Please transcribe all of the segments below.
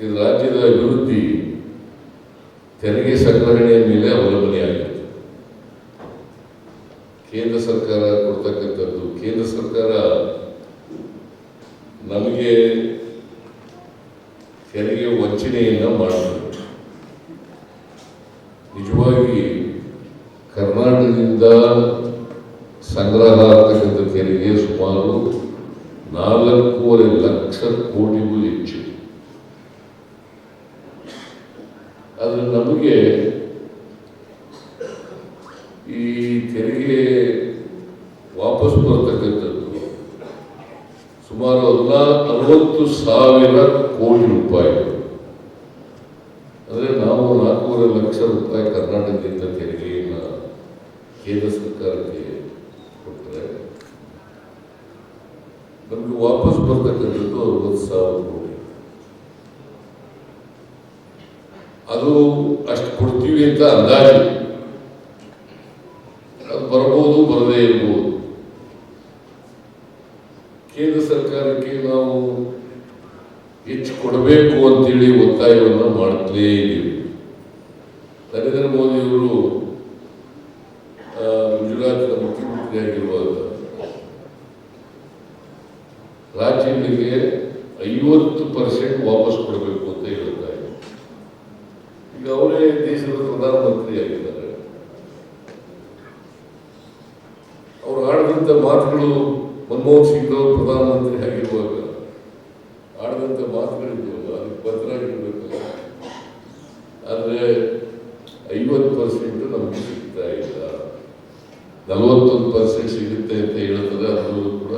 ಇದು ರಾಜ್ಯದ ಅಭಿವೃದ್ಧಿ ತೆರಿಗೆ ಸಂಗ್ರಹಣೆಯ ಮೇಲೆ ಅವಲಂಬನೆಯಾಗಿದೆ ಕೇಂದ್ರ ಸರ್ಕಾರ ಕೊಡ್ತಕ್ಕಂಥದ್ದು, ಕೇಂದ್ರ ಸರ್ಕಾರ ನಮಗೆ ತೆರಿಗೆ ವಂಚನೆಯನ್ನು ಮಾಡಿದೆ ನಿಜವಾಗಿ ಕರ್ನಾಟಕದಿಂದ ಸಂಗ್ರಹ ಆಗ್ತಕ್ಕಂಥ ತೆರಿಗೆ ಸುಮಾರು ನಾಲ್ಕೂವರೆ ಲಕ್ಷ ಕೋಟಿಗೂ ಹೆಚ್ಚು. ಆದರೆ ನಮಗೆ ಈ ತೆರಿಗೆ ವಾಪಸ್ ಬರ್ತಕ್ಕಂಥದ್ದು ಸುಮಾರು ಎಲ್ಲ ಅರವತ್ತು ಸಾವಿರ ಕೋಟಿ ರೂಪಾಯಿ. ಅಂದರೆ ನಾವು ನಾಲ್ಕೂವರೆ ಲಕ್ಷ ರೂಪಾಯಿ ಕರ್ನಾಟಕದಿಂದ ತೆರಿಗೆಯನ್ನು ಕೇಂದ್ರ ಸರ್ಕಾರಕ್ಕೆ ಕೊಟ್ಟರೆ ನಮಗೆ ವಾಪಸ್ ಬರ್ತಕ್ಕಂಥದ್ದು ಅರವತ್ತು ಸಾವಿರ ಕೋಟಿ ಅದು ಅಷ್ಟು ಕೊಡ್ತೀವಿ ಅಂತ ಅಂದಾಜು. ಅದು ಬರ್ಬೋದು, ಬರದೇ ಇರಬಹುದು ಕೇಂದ್ರ ಸರ್ಕಾರಕ್ಕೆ ನಾವು ಹೆಚ್ಚು ಕೊಡಬೇಕು ಅಂತೇಳಿ ಒತ್ತಾಯವನ್ನು ಮಾಡುತ್ತಲೇ ಇದ್ದೀವಿ. ನರೇಂದ್ರ ಮೋದಿಯವರು ಗುಜರಾತ್ನ ಮುಖ್ಯಮಂತ್ರಿಯಾಗಿರುವಾಗ ರಾಜ್ಯಗಳಿಗೆ ಐವತ್ತು ಪರ್ಸೆಂಟ್ ವಾಪಸ್ ಕೊಡಬೇಕು ಅಂತ ಹೇಳ್ತಾ ಅವರೇ ದೇಶದ ಪ್ರಧಾನಮಂತ್ರಿಯಾಗಿದ್ದಾರೆ ಅವರು ಆಡಿದಂತ ಮಾತುಗಳು ಮನಮೋಹನ್ ಸಿಂಗ್ ಅವರು ಪ್ರಧಾನಮಂತ್ರಿ ಆಗಿರುವಾಗ, ಆಡಿದಂತ ಮಾತುಗಳಿದ್ದವಲ್ಲ ಅದಕ್ಕೆ ಬದ್ಧರಾಗಿರ್ಬೇಕಲ್ಲ ಆದರೆ ಐವತ್ತು ಪರ್ಸೆಂಟ್ ನಮಗೆ ಸಿಗ್ತಾ ಇಲ್ಲ. ನಲವತ್ತೊಂದು ಪರ್ಸೆಂಟ್ ಸಿಗುತ್ತೆ ಅಂತ ಹೇಳುತ್ತದೆ ಅದು ಕೂಡ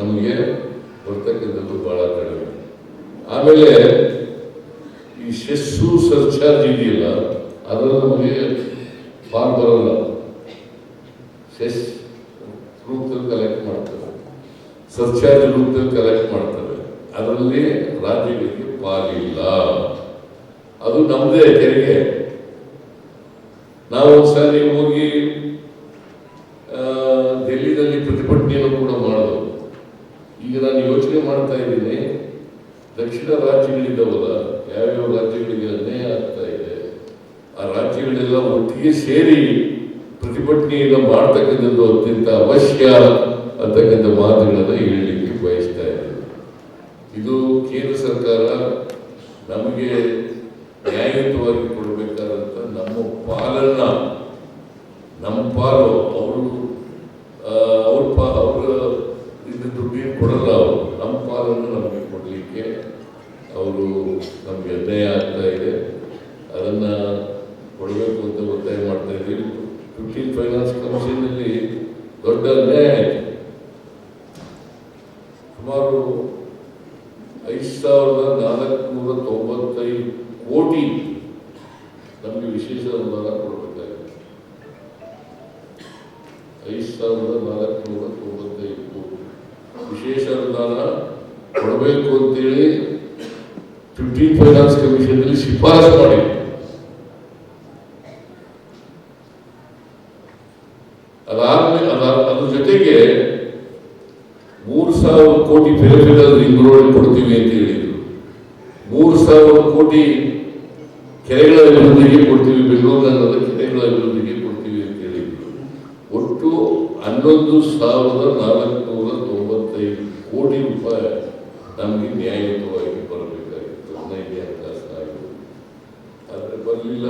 ನಮಗೆ ಬರ್ತಕ್ಕಂಥದ್ದು ಬಹಳ ಕಡಿಮೆ. ಆಮೇಲೆ ಈ ಸೆಸ್ಸು ಸರ್ಚಾರ್ಜ್ ಇದೆಯಲ್ಲ? ಅದರ ನಮಗೆ ಫಾರ್ಮ್ ಬರಲ್ಲ. ಸೆಸ್ ರೂಪದಲ್ಲಿ ಕಲೆಕ್ಟ್ ಮಾಡ್ತಾರೆ. ಸರ್ಚಾರ್ಜ್ ರೂಪದಲ್ಲಿ ಕಲೆಕ್ಟ್ ಮಾಡ್ತಾರೆ. ಅದರಲ್ಲಿ ರಾಜ್ಯಗಳಿಗೆ ಪಾಲಿಲ್ಲ. ಅದು ನಮ್ಮದೇ ತೆರಿಗೆ. ನಾವು ಒಂದ್ಸಾರಿ ಹೋಗಿ ದಿಲ್ಲಿನಲ್ಲಿ ಪ್ರತಿಭಟನೆಯನ್ನು ಕೂಡ ಮಾಡೋದು. ಈಗ ನಾನು ಯೋಚನೆ ಮಾಡ್ತಾ ಇದ್ದೀನಿ. ದಕ್ಷಿಣ ರಾಜ್ಯಗಳಿದ್ದಾವಲ್ಲ ಯಾವ್ಯಾವ ರಾಜ್ಯಗಳಿಗೆ ಅನ್ಯಾಯ ಆಗ್ತಾ ಇದೆ, ಆ ರಾಜ್ಯಗಳೆಲ್ಲ ಒಟ್ಟಿಗೆ ಸೇರಿ ಪ್ರತಿಭಟನೆಯನ್ನು ಮಾಡ್ತಕ್ಕಂಥದ್ದು ಅತ್ಯಂತ ಅವಶ್ಯ ಅಂತಕ್ಕಂಥ ಮಾತುಗಳನ್ನು ಹೇಳಲಿಕ್ಕೆ ಬಯಸ್ತಾ ಇದ್ದಾರೆ ಇದು ಕೇಂದ್ರ ಸರ್ಕಾರ ನಮಗೆ ನ್ಯಾಯಯುತವಾಗಿ ಕೊಡಬೇಕಾದಂಥ ನಮ್ಮ ಪಾಲನ್ನ, ನಮ್ಮ ಪಾಲು ಅವರು ಅವ್ರ ಪಾ ಅವರ ಇದು ದುಡ್ಡೇನು ಕೊಡಲ್ಲ ಅವರು ನಮ್ಮ ಪಾಲನ್ನು ನಮಗೆ ಕೊಡಲಿಕ್ಕೆ ಅವರು ನಮಗೆ ಅನ್ಯಾಯ ಆಗ್ತಾ ಇದೆ. ಅದನ್ನ ಕೊಡಬೇಕು ಅಂತ ಒತ್ತಾಯ ಮಾಡ್ತಾ ಇದ್ದೀವಿ. ಫಿಫ್ಟೀನ್ ಫೈನಾನ್ಸ್ ಕಮಿಷನ್ನಲ್ಲಿ ದೊಡ್ಡ ಅನ್ಯಾಯ ಆಯಿತು. ಸುಮಾರು ಐದು ಸಾವಿರದ ನಾಲ್ಕುನೂರ ತೊಂಬತ್ತೈದು ಕೋಟಿ ನಮಗೆ ವಿಶೇಷ ಅನುದಾನ ಕೊಡಬೇಕಾಗಿದೆ. ಐದು ಸಾವಿರದ ನಾಲ್ಕುನೂರ ತೊಂಬತ್ತೈದು ಕೋಟಿ. ವಿಶೇಷ ಅನುದಾನ ಕೊಡಬೇಕು ಅಂತೇಳಿ ಫಿಫ್ಟೀನ್ ಫೈನಾನ್ಸ್ ಕಮಿಷನ್ನಲ್ಲಿ ಶಿಫಾರಸು ಮಾಡಿ ಅದಾದ್ಮೇಲೆ ಅದ ಅದ್ರ ಜೊತೆಗೆ ಮೂರು ಸಾವಿರ ಕೋಟಿ ಫೆರಫೆರಲ್ ರಿಂಗ್ ರೋಡ್ ಕೊಡ್ತೀವಿ ಅಂತ ಹೇಳಿದ್ರು ಮೂರು ಸಾವಿರ ಕೋಟಿ ಕೆರೆಗಳ ಅಭಿವೃದ್ಧಿಗೆ ಕೊಡ್ತೀವಿ ಬೆಂಗಳೂರು ನಗರದ ಕೆರೆಗಳ ಅಭಿವೃದ್ಧಿಗೆ ಕೊಡ್ತೀವಿ ಅಂತ ಹೇಳಿದ್ರು ಒಟ್ಟು ಹನ್ನೊಂದು ಸಾವಿರದ ನಾಲ್ಕುನೂರ ತೊಂಬತ್ತೈದು ಕೋಟಿ ರೂಪಾಯಿ ನಮಗೆ ನ್ಯಾಯಯುತವಾಗಿ ಬರಲಿಲ್ಲ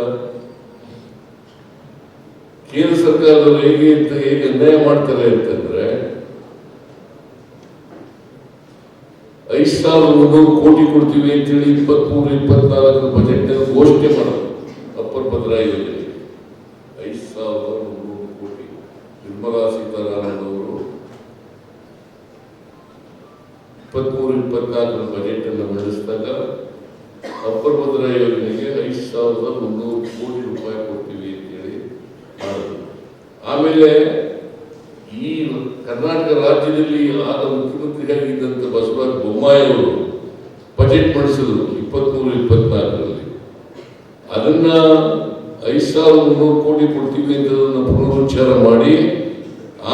ಕೇಂದ್ರ ಸರ್ಕಾರದವರು ಹೇಗೆ ಹೇಗೆ ಅನ್ಯಾಯ ಮಾಡ್ತಾರೆ ಅಂತಂದ್ರೆ, ಐದು ಸಾವಿರದ ಮುನ್ನೂರು ಕೋಟಿ ಕೊಡ್ತೀವಿ ಅಂತೇಳಿ ಇಪ್ಪತ್ಮೂರು, ಇಪ್ಪತ್ನಾಲ್ಕು ಬಜೆಟ್ ಘೋಷಣೆ ಮಾಡೋದು. ಅಪ್ಪರ್ ಭದ್ರಾ ಐದು ಸಾವಿರದ ಮುನ್ನೂರು ಕೋಟಿ. ನಿರ್ಮಲಾ ಸೀತಾರಾಮನ್ ಅವರು ಇಪ್ಪತ್ಮೂರು, ಇಪ್ಪತ್ನಾಲ್ಕರ ಬಜೆಟ್ ಅನ್ನು ಮಂಡಿಸಿದಾಗ ಅಪ್ಪರ್ ಭದ್ರಾ ಯೋಜನೆಗೆ ಐದು ಸಾವಿರದ ಮುನ್ನೂರು ಕೋಟಿ ರೂಪಾಯಿ ಕೊಡ್ತೀವಿ ಅಂತೇಳಿ ಮಾಡಿದ್ರು. ಆಮೇಲೆ ಈ ಕರ್ನಾಟಕ ರಾಜ್ಯದಲ್ಲಿ ಆದ ಮುಖ್ಯಮಂತ್ರಿಯಾಗಿದ್ದಂಥ ಬಸವರಾಜ ಬೊಮ್ಮಾಯಿ ಅವರು ಬಜೆಟ್ ಮಂಡಿಸಿದ್ರು, ಇಪ್ಪತ್ಮೂರು, ಇಪ್ಪತ್ನಾಲ್ಕರಲ್ಲಿ. ಅದನ್ನ ಐದು ಸಾವಿರದ ಮುನ್ನೂರು ಕೋಟಿ ಕೊಡ್ತೀವಿ ಅಂತ ಅದನ್ನ ಪುನರುಚ್ಚಾರ ಮಾಡಿ,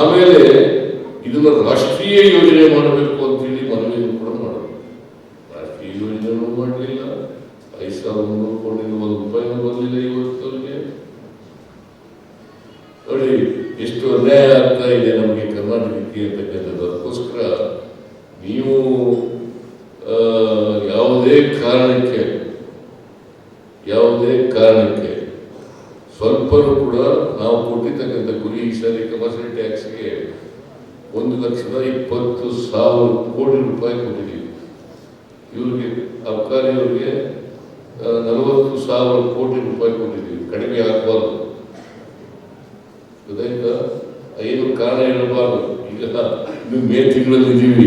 ಆಮೇಲೆ ಇದನ್ನು ರಾಷ್ಟ್ರೀಯ ಯೋಜನೆ ಮಾಡಬೇಕು ಅಂತೇಳಿ ಮನವಿಯನ್ನು ಕೂಡ ಮಾಡಿದ್ರು. ರಾಷ್ಟ್ರೀಯ ಐದು ಸಾವಿರದ ಮುನ್ನೂರು ಕೋಟಿ ಒಂದು ರೂಪಾಯಿನೂ ಬರಲಿಲ್ಲ ಇವತ್ತವರಿಗೆ. ನೋಡಿ, ಎಷ್ಟು ಅನ್ಯಾಯ ಆಗ್ತಾ ಇದೆ ನಮಗೆ ಕರ್ನಾಟಕಕ್ಕೆ ಅಂತಕ್ಕಂಥದ್ದು ಅದಕ್ಕೋಸ್ಕರ ನೀವು ಯಾವುದೇ ಕಾರಣಕ್ಕೆ ಯಾವುದೇ ಕಾರಣಕ್ಕೆ ಸ್ವಲ್ಪನೂ ಕೂಡ ನಾವು ಕೊಟ್ಟಿರ್ತಕ್ಕಂಥ ಗುರಿ ಈ ಸಾರಿ ಕಮರ್ಷಿಯಲ್ ಟ್ಯಾಕ್ಸ್ಗೆ ಒಂದು ಲಕ್ಷದ ಇಪ್ಪತ್ತು ಸಾವಿರ ಕೋಟಿ ರೂಪಾಯಿ ಕೊಟ್ಟಿದ್ದೀವಿ. ಇವ್ರಿಗೆ ಅಬ್ಕಾರಿಯವ್ರಿಗೆ ನಲವತ್ತು ಸಾವಿರ ಕೋಟಿ ರೂಪಾಯಿ ಕೊಟ್ಟಿದ್ದೀವಿ. ಕಡಿಮೆ ಆಗಬಾರ್ದು. ಅದರಿಂದ ಐದು ಕಾರಣ ಹೇಳಬಾರ್ದು. ಈಗ ನೀವು ಮೇ ತಿಂಗಳಲ್ಲಿ ಇದ್ದೀವಿ.